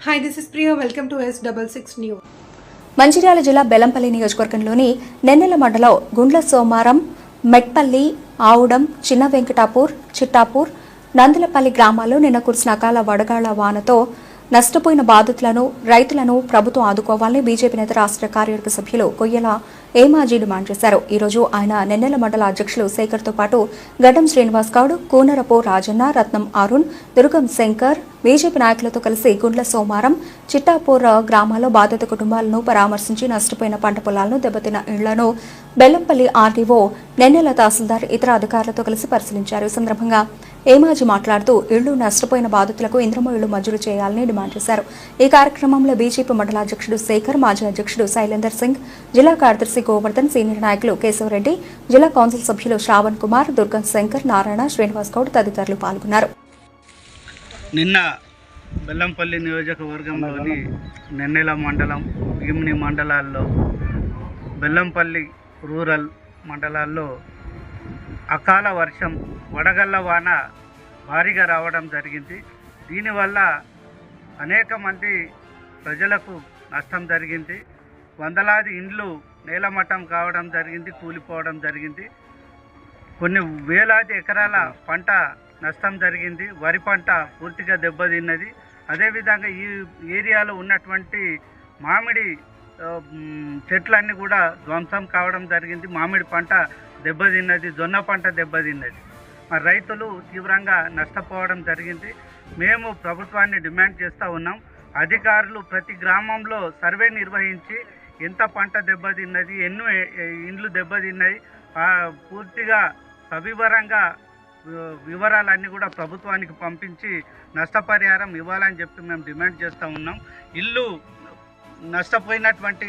Hi this is Priya welcome to S double six new Mancherial జిల్లా బెలంపల్లి నియోజకవర్గంలోని నెన్నెల మండలం గుండ్ల సోమారం మెట్పల్లి ఆవుడం చిన్న వెంకటాపూర్ చిట్టాపూర్ నందులపల్లి గ్రామాల్లో నిన్న కురిసిన అకాల వడగాళ్ళ వానతో నష్టపోయిన బాధితులను రైతులను ప్రభుత్వం ఆదుకోవాలని బీజేపీ నేత రాష్ట్ర కార్యవర్గ సభ్యులు కొయ్యల ఏమాజీ డిమాండ్ చేశారు. ఈ రోజు ఆయన నెన్నెల మండల అధ్యక్షులు శేఖర్తో పాటు గడ్డం శ్రీనివాస్ గౌడ్ కూనరపు రాజన్న రత్నం అరుణ్ దుర్గం శంకర్ బీజేపీ నాయకులతో కలిసి గుండ్ల సోమారం చిట్టాపూర్ గ్రామాల్లో బాధిత కుటుంబాలను పరామర్శించి నష్టపోయిన పంట పొలాలను దెబ్బతిన్న ఇళ్ళను బెల్లంపల్లి ఆర్డీఓ నెన్నెల తహసీల్దార్ ఇతర అధికారులతో కలిసి పరిశీలించారు. ఈ సందర్భంగా ఏమాజీ మాట్లాడుతూ ఇళ్ళు నష్టపోయిన బాధితులకు ఇంద్రమ ఇళ్ళు మంజూరు చేయాలని డిమాండ్ చేశారు. ఈ కార్యక్రమంలో బీజేపీ మండలాధ్యక్షుడు శేఖర్ మాజీ అధ్యక్షుడు శైలేందర్ సింగ్ జిల్లా కార్యదర్శి గోవర్ధన్ సీనియర్ నాయకులు కేశవరెడ్డి జిల్లా కౌన్సిల్ సభ్యులు శ్రావణ్ కుమార్ దుర్గం శంకర్ నారాయణ శ్రీనివాస్ గౌడ్ తదితరులు పాల్గొన్నారు. నిన్న బెల్లంపల్లి నియోజకవర్గంలోని నెన్నెల మండలం భీమిని మండలాల్లో బెల్లంపల్లి రూరల్ మండలాల్లో అకాల వర్షం వడగళ్ళ వాన భారీగా రావడం జరిగింది. దీనివల్ల అనేక మంది ప్రజలకు నష్టం జరిగింది. వందలాది ఇండ్లు నేలమట్టం కావడం జరిగింది కూలిపోవడం జరిగింది. కొన్ని వేలాది ఎకరాల పంట నష్టం జరిగింది. వరి పంట పూర్తిగా దెబ్బతిన్నది. అదేవిధంగా ఈ ఏరియాలో ఉన్నటువంటి మామిడి చెట్లన్నీ కూడా ధ్వంసం కావడం జరిగింది. మామిడి పంట దెబ్బతిన్నది జొన్న పంట దెబ్బతిన్నది మరి రైతులు తీవ్రంగా నష్టపోవడం జరిగింది. మేము ప్రభుత్వాన్ని డిమాండ్ చేస్తూ ఉన్నాం. అధికారులు ప్రతి గ్రామంలో సర్వే నిర్వహించి ఎంత పంట దెబ్బతిన్నది ఎన్నో ఇండ్లు దెబ్బతిన్నాయి పూర్తిగా సవివరంగా వివరాలన్నీ కూడా ప్రభుత్వానికి పంపించి నష్టపరిహారం ఇవ్వాలని చెప్పి మేము డిమాండ్ చేస్తూ ఉన్నాం. ఇల్లు నష్టపోయినటువంటి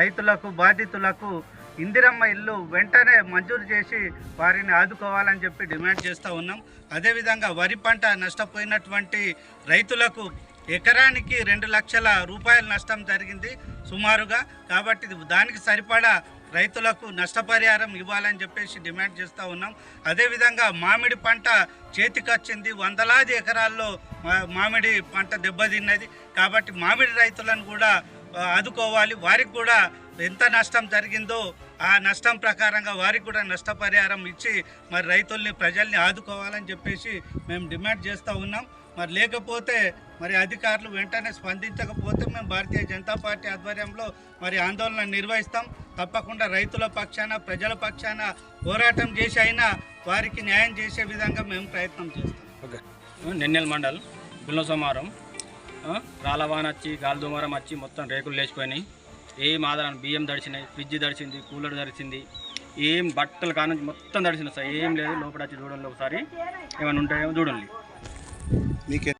రైతులకు బాధితులకు ఇందిరమ్మ ఇల్లు వెంటనే మంజూరు చేసి వారిని ఆదుకోవాలని చెప్పి డిమాండ్ చేస్తూ ఉన్నాం. అదేవిధంగా వరి పంట నష్టపోయినటువంటి రైతులకు ఎకరానికి రెండు లక్షల రూపాయల నష్టం జరిగింది సుమారుగా. కాబట్టి దానికి సరిపడా రైతులకు నష్టపరిహారం ఇవ్వాలని చెప్పేసి డిమాండ్ చేస్తూ ఉన్నాం. అదేవిధంగా మామిడి పంట చేతికొచ్చింది వందలాది ఎకరాల్లో మా- మామిడి పంట దెబ్బతిన్నది. కాబట్టి మామిడి రైతులను కూడా ఆదుకోవాలి. వారికి కూడా ఎంత నష్టం జరిగిందో ఆ నష్టం ప్రకారంగా వారికి కూడా నష్టపరిహారం ఇచ్చి మరి రైతుల్ని ప్రజల్ని ఆదుకోవాలని చెప్పేసి మేము డిమాండ్ చేస్తూ ఉన్నాం. మరి లేకపోతే మరి అధికారులు వెంటనే స్పందించకపోతే మేము భారతీయ జనతా పార్టీ ఆధ్వర్యంలో మరి ఆందోళన నిర్వహిస్తాం. తప్పకుండా రైతుల పక్షాన ప్రజల పక్షాన పోరాటం చేసి అయినా వారికి న్యాయం చేసే విధంగా మేము ప్రయత్నం చేస్తాం. ఓకే. నిన్నెల్ మండల్ గుల్ల సోమారం వచ్చి గాలిదుమారం వచ్చి మొత్తం రేకులు లేచిపోయినాయి. ఏం ఆధారం బియ్యం దడిచినాయి ఫ్రిడ్జ్ దడిచింది కూలర్ దడిచింది ఏం బట్టలు కానుంచి మొత్తం దడిచినాయి సార్. ఏం లేదు లోపల వచ్చి చూడండి ఒకసారి. ఏమైనా ఉంటాయేమో చూడండి.